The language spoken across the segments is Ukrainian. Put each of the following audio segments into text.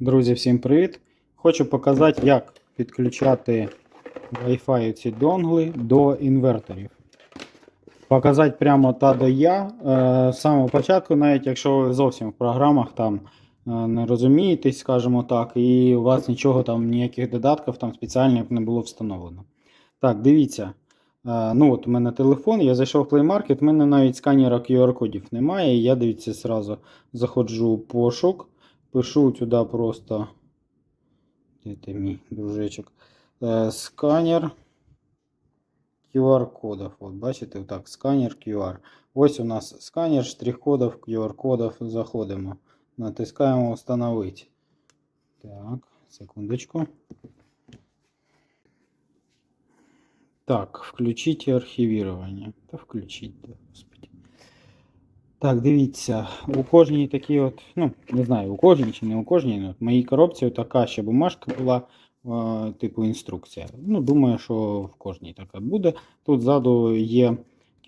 Друзі, всім привіт! Хочу показати, як підключати Wi-Fi ці донгли до інверторів. Показати прямо та до я. Е, З самого початку, навіть якщо ви зовсім в програмах там е, не розумієтесь, скажімо так, і у вас нічого там, ніяких додатків там спеціальних не було встановлено. Так, дивіться. Е, Ну, от у мене телефон, я зайшов в Play Market, у мене навіть сканера QR-кодів немає. І я дивіться, зразу заходжу в пошук. Пишу сюди просто. Де ти мій дружечок? Е, сканер QR-кодів. От, бачите, отак, сканер QR. Ось у нас сканер штрих-кодів, QR-кодів. Заходимо. Натискаємо Встановити. Так, секундочку. Так, включіть архівірування. Та включіть, да, господи. Так, дивіться, у кожній такій от, ну, не знаю, у кожній чи не у кожній, ну, от в моїй коробці така ще бумажка була, е, типу інструкція. Ну, думаю, що в кожній така буде. Тут ззаду є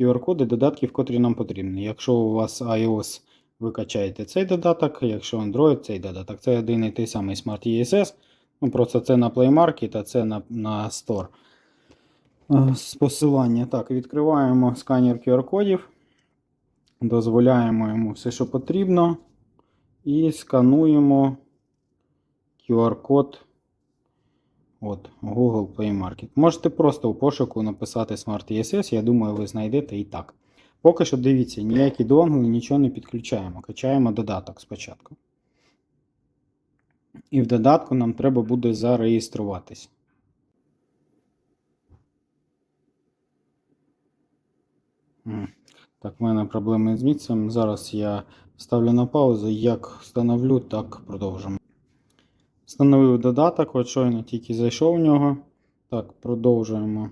QR-коди додатків, котрі нам потрібні. Якщо у вас iOS, ви качаєте цей додаток, якщо Android, цей додаток. Це один і той самий Smart ESS. Ну, просто це на Play Market, а це на, на Store. Е, посилання. Так, відкриваємо сканер QR-кодів. Дозволяємо йому все, що потрібно. І скануємо QR-код от Google Play Market. Можете просто у пошуку написати Smart ESS, я думаю, ви знайдете і так. Поки що дивіться, ніякі донгли, нічого не підключаємо. Качаємо додаток спочатку. І в додатку нам треба буде зареєструватись. Так, в мене проблеми з місцем. Зараз я ставлю на паузу. Як встановлю, так продовжимо. Встановив додаток, от щойно тільки зайшов в нього. Так, продовжуємо.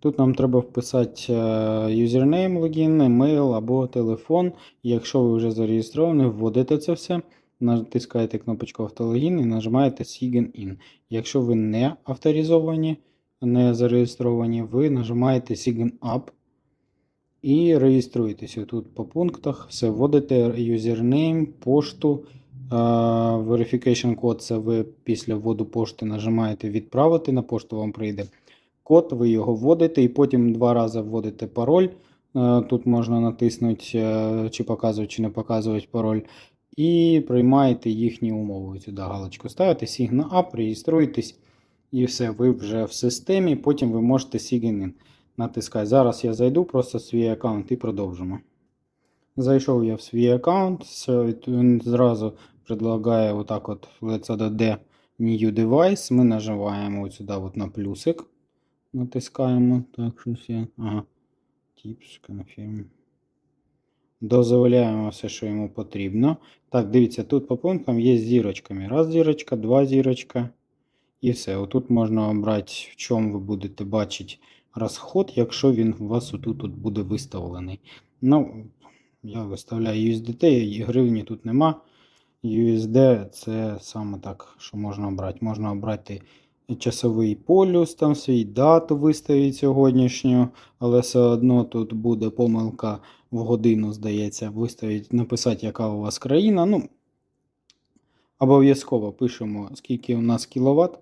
Тут нам треба вписати е, юзернейм, логін, емейл або телефон. Якщо ви вже зареєстровані, вводите це все, натискаєте кнопочку автологін і нажимаєте Sign In. Якщо ви не авторизовані, не зареєстровані, ви нажимаєте Sign Up. І реєструєтеся тут по пунктах. Все, вводите юзернейм, пошту. Verification код це ви після вводу пошти нажимаєте відправити. На пошту вам прийде код, ви його вводите і потім два рази вводите пароль. Тут можна натиснути, е, чи показувати, чи не показувати пароль. І приймаєте їхні умови. Сюди галочку ставите, Sign Up, реєструєтесь. І все, ви вже в системі. Потім ви можете Sign натискай. Зараз я зайду просто в свій аккаунт і продовжимо. Зайшов я в свій аккаунт, він зразу предлагає отак от Let's add New Device. Ми нажимаємо от сюди от на плюсик. Натискаємо. Так, щось я. Ага. Tips, confirm. Дозволяємо все, що йому потрібно. Так, дивіться, тут по пунктам є з зірочками. Раз зірочка, два зірочка. І все. Отут можна обрати, в чому ви будете бачити розход, якщо він у вас отут от буде виставлений. Ну, я виставляю USDT, і гривні тут нема. USD це саме так, що можна обрати. Можна обрати часовий полюс, там свій дату виставити сьогоднішню, але все одно тут буде помилка в годину, здається, виставити, написати, яка у вас країна. Ну, обов'язково пишемо, скільки у нас кіловат.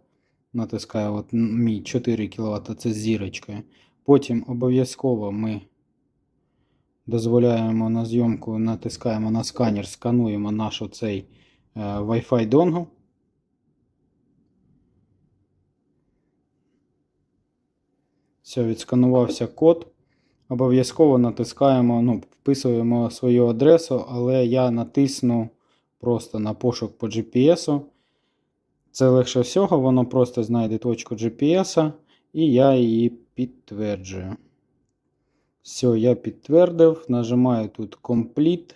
Натискаю от мій 4 кВт, це з зірочкою. Потім обов'язково ми дозволяємо на зйомку, натискаємо на сканер, скануємо наш оцей е, Wi-Fi донгл. Все, відсканувався код. Обов'язково натискаємо, ну, вписуємо свою адресу, але я натисну просто на пошук по GPS. Це легше всього, воно просто знайде точку GPS, і я її підтверджую. Все, я підтвердив, нажимаю тут Complete.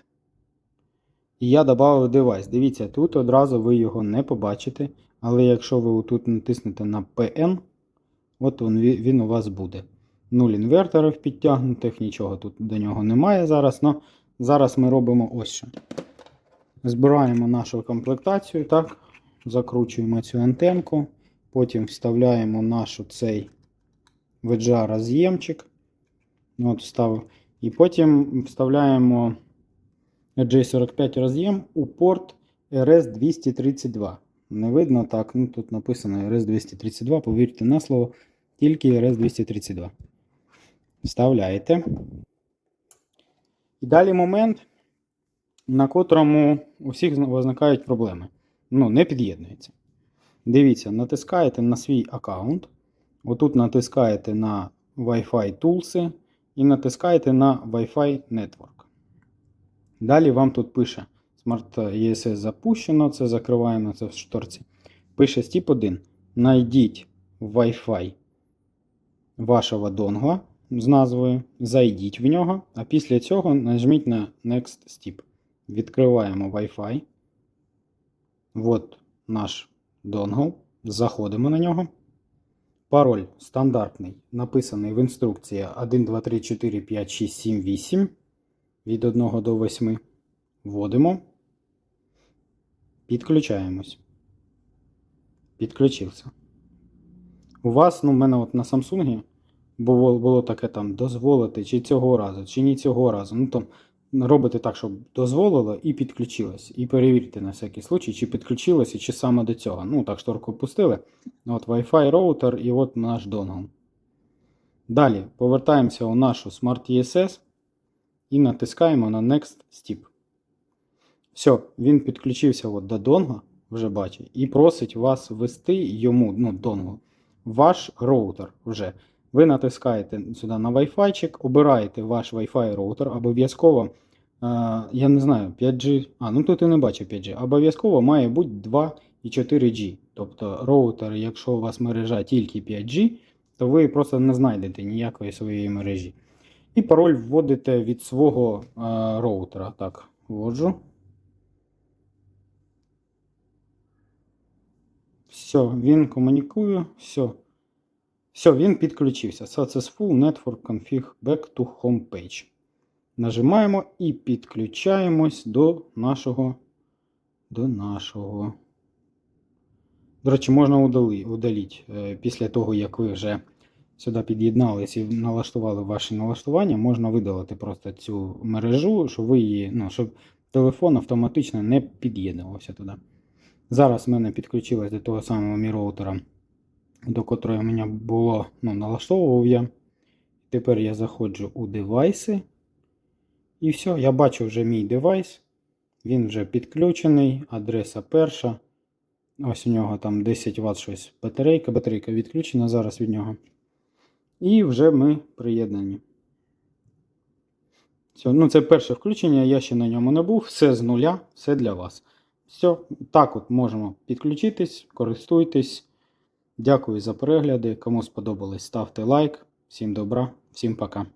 І я додав девайс. Дивіться, тут одразу ви його не побачите. Але якщо ви тут натиснете на PN, от він, він у вас буде. Нуль інверторів підтягнутих, нічого тут до нього немає зараз. Но зараз ми робимо ось що. Збираємо нашу комплектацію, так? Закручуємо цю антенку, потім вставляємо наш цей VGA роз'ємчик. Ну, От вставив. І потім вставляємо RJ45 роз'єм у порт RS232. Не видно так, ну тут написано RS232, повірте на слово, тільки RS232. Вставляєте. І далі момент, на котрому у всіх виникають проблеми. Ну, не під'єднується. Дивіться, натискаєте на свій аккаунт. Отут натискаєте на Wi-Fi Tools і натискаєте на Wi-Fi Network. Далі вам тут пише Smart ESS запущено, це закриваємо це в шторці. Пише стіп 1. Найдіть Wi-Fi вашого донгла з назвою, зайдіть в нього, а після цього нажміть на Next Step. Відкриваємо Wi-Fi. От наш донгл. Заходимо на нього. Пароль стандартний, написаний в інструкції 1, 2, 3, 4, 5, 6, 7, 8. Від 1 до 8. Вводимо. Підключаємось. Підключився. У вас, ну, в мене от на Samsung було, було таке там дозволити, чи цього разу, чи ні цього разу. Ну, там робите так, щоб дозволило і підключилось. І перевірте на всякий случай, чи підключилося, чи саме до цього. Ну, так, шторку пустили. От Wi-Fi роутер і от наш донгл. Далі повертаємося у нашу Smart ESS і натискаємо на Next Step. Все, він підключився от до донгла, вже бачить, і просить вас ввести йому, ну, донгл, ваш роутер вже. Ви натискаєте сюди на Wi-Fi, обираєте ваш Wi-Fi роутер, обов'язково, е, я не знаю, 5G. А, ну тут і не бачу 5G. Обов'язково має бути 2 і 4G. Тобто роутер, якщо у вас мережа тільки 5G, то ви просто не знайдете ніякої своєї мережі. І пароль вводите від свого е, роутера. Так, вводжу. Все, він комунікує, все. Все, він підключився. Successful Network Config Back to Home Page. Нажимаємо і підключаємось до нашого. До нашого. До речі, можна удали, удалити е, після того, як ви вже сюди під'єднались і налаштували ваші налаштування, можна видалити просто цю мережу, щоб ви її, ну, щоб телефон автоматично не під'єднувався туди. Зараз в мене підключилось до того самого мі роутера, до котрого у мене було, ну, налаштовував я. Тепер я заходжу у девайси. І все, я бачу вже мій девайс. Він вже підключений, адреса перша. Ось у нього там 10 Вт щось батарейка. Батарейка відключена зараз від нього. І вже ми приєднані. Все, ну Це перше включення, я ще на ньому не був. Все з нуля, все для вас. Все, так от можемо підключитись, користуйтесь. Дякую за перегляди. Кому сподобалось, ставте лайк. Всім добра, всім пока.